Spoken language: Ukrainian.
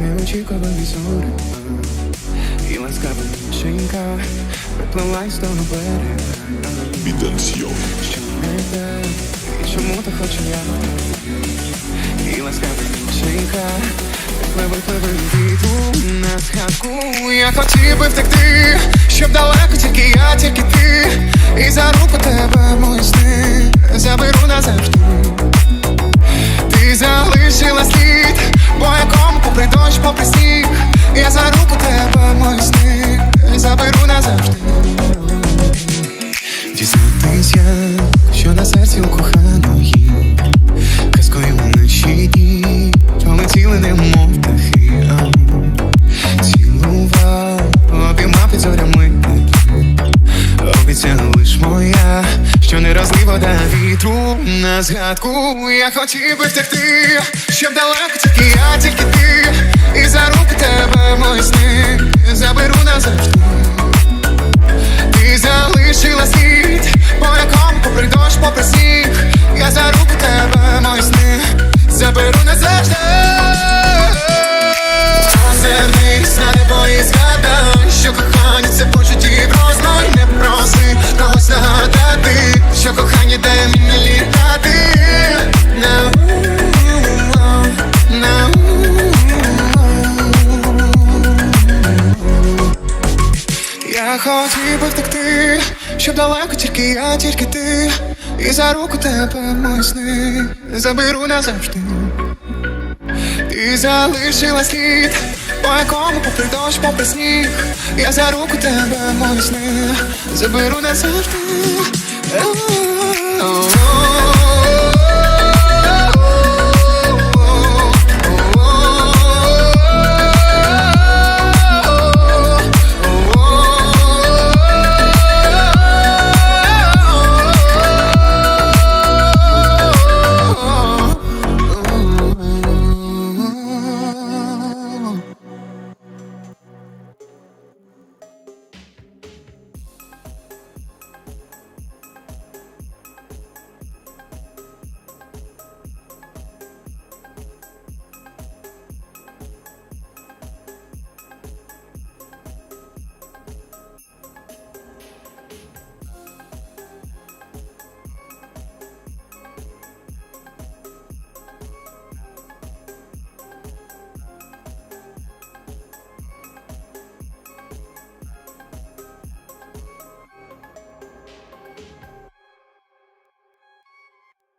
неочікувані зори І ласкава дівчинка приплила із того берега Віденсьйон. Що не так, і чому ти хочу я? І ласкава дівчинка Пливи, пливи вітру на згадку Я хотів би втекти, щоб далеко Дізнатися, що на серці у коханої Казкою вночі дні Полетіли немов птахи ау. Цілував, обіймав під зорями Обіцяла лиш моя, що не розлий вода вітру на згадку. Я хотів би втекти, щоб далеко тільки я, тільки ти, і за руки тебе мої сни заберу назавжди. Я хотів би втекти, щоб далеко тільки я, тільки ти. І за руку тебе мої сни заберу назавжди. Ти залишила слід, по якому попри дощ, попри сніг. Я за руку тебе, мої сни, заберу назавжди.